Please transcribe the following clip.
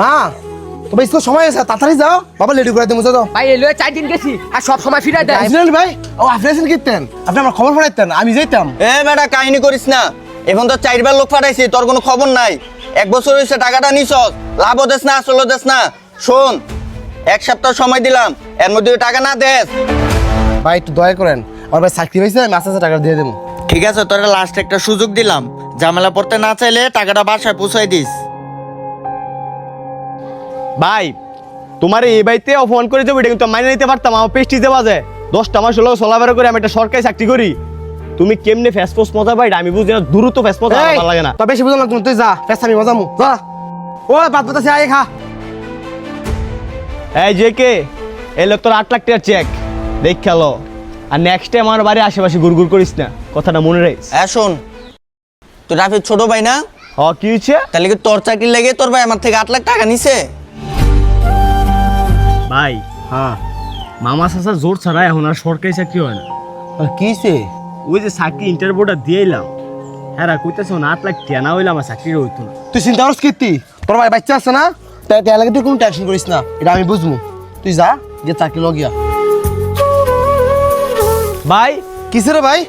মা তোমার স্কুল সময় আছে তাড়াতাড়ি যাও। বাবা লেডি করে দেবো যাও। ভাই এলো চার দিন গেছি আর সব সময় ফিরে দেয়। আইসলেন ভাই? ও আপনি আছেন কিতেন আপনি আমার খবর পড়াইতেন আমি যাইতাম। এ বেটা কাহিনী করিস না। এখন তো চারবার লোক পাঠাইছি তোর কোনো খবর নাই। এক বছর হয়েছে টাকাটা নিছস লাভও দেস না আসলও দেস না। শোন এক সপ্তাহ সময় দিলাম এর মধ্যে টাকা না দেস। ভাই একটু দয়া করেন আমার ভাই চাকরি হয়েছে আমি আস্তে আস্তে টাকা দিয়ে দেবো। ঠিক আছে তোর লাস্ট একটা সুযোগ দিলাম। ঝামেলা পড়তে না চাইলে টাকাটা বাসায় পৌঁছাই দিস। ভাই তোমার এই বাড়িতে অপমান করে যাব এটা কিন্তু মাইনে নিতে পারতাম আমার পেস্টিজ দেওয়া যায় দশটা মাস হলো চলাফেরা করে আমি একটা সরকারি চাকরি করি। তুমি কেমনে ফেসফোস মজা পাই আমি বুঝি না দ্রুত ফেসফোস এই, ভালো লাগে না। তবে বেশি বুঝলাম না তুমি তুই যা পেছ আমি মজামু যা। ও বাদ বাতাসে আয় খা। এই যে কে? এলো তোর আট লাখ টাকার চেক দেখ খেলো। আর নেক্সট টাইম আমার বাড়ির আশেপাশে গুড়গুড় করিস না। কথাটা মনে রাখিস। হ্যাঁ শোন। তুই রাফির ছোট ভাই না? হ কি হয়েছে? তাহলে কি তোর চাকরি লেগে তোর ভাই আমার থেকে আট লাখ টাকা নিছে? ভাই। হ্যাঁ। মামা চাষা জোর ছাড়া এখন আর সরকারি চাকরি হয় না। কিছে? ওই যে চাকরি ইন্টারভিউটা দিয়ে এলাম হ্যাঁ কইতেছ না আট লাখ টেনা হইলে আমার চাকরি হইতো না। তুই চিন্তা করিস কীর্তি তোর ভাই বাচ্চা আছে না? তাই তাই লাগে তুই কোনো টেনশন করিস না। এটা আমি বুঝব তুই যা গিয়ে চাকরি লগিয়া। ভাই। কিসে রে ভাই?